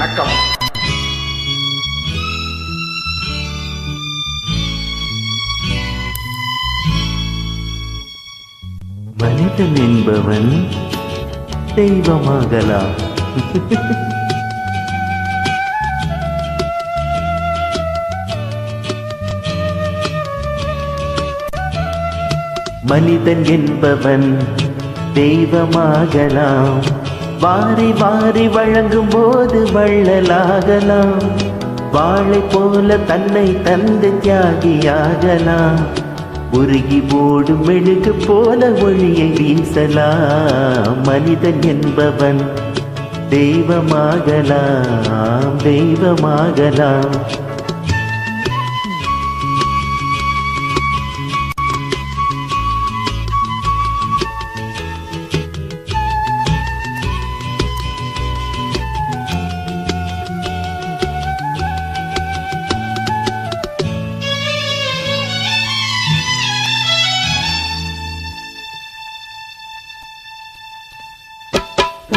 வணக்கம். மனிதன் என்பவன் தெய்வமாகலாம் மனிதன் என்பவன் தெய்வமாகலாம். வாரி வாரி வழங்கும் போது வள்ளலாகலாம். வாழை போல தன்னை தந்து தியாகியாகலாம். உருகி ஓடும் மெழுகு போல ஒளியை வீசலாம். மனிதன் என்பவன் தெய்வமாகலாம் தெய்வமாகலாம்.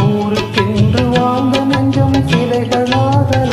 ஊருக்கென்று வாழ்ந்த நெஞ்சம் சிலைகளாகலா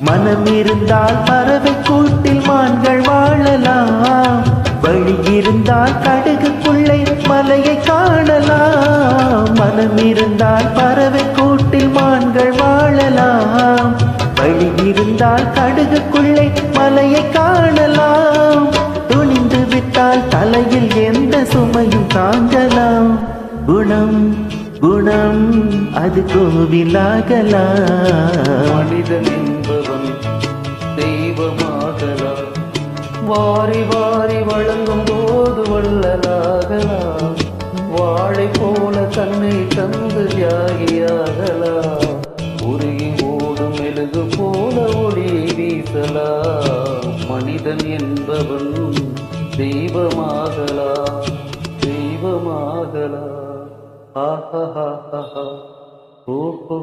மனம் இருந்தால் பறவை கூட்டில் மான்கள் வாழலாம். வழி இருந்தால் கடுகுக்குள்ளே மலையை காணலாம். மனம் இருந்தால் பறவை கூட்டில் மான்கள் வாழலாம். வழி இருந்தால் கடுகுக்குள்ளே மலையை காணலாம். துணிந்து விட்டால் தலையில் எந்த சுமையும் தாங்கலாம். குணம் குணம் அது கோவிலாகலாம். மனிதனின் வாரி வாரி வழங்கும் போது வள்ளலாகலாம் வாழை போல தன்னை தந்து தியாகியாகலாம் உருகி ஓடும் மெழுகு போல ஒளியை வீசலாம் மனிதன் என்பவன் தெய்வமாகலாம் தெய்வமாகலாம் ஆஹா ஓஹோ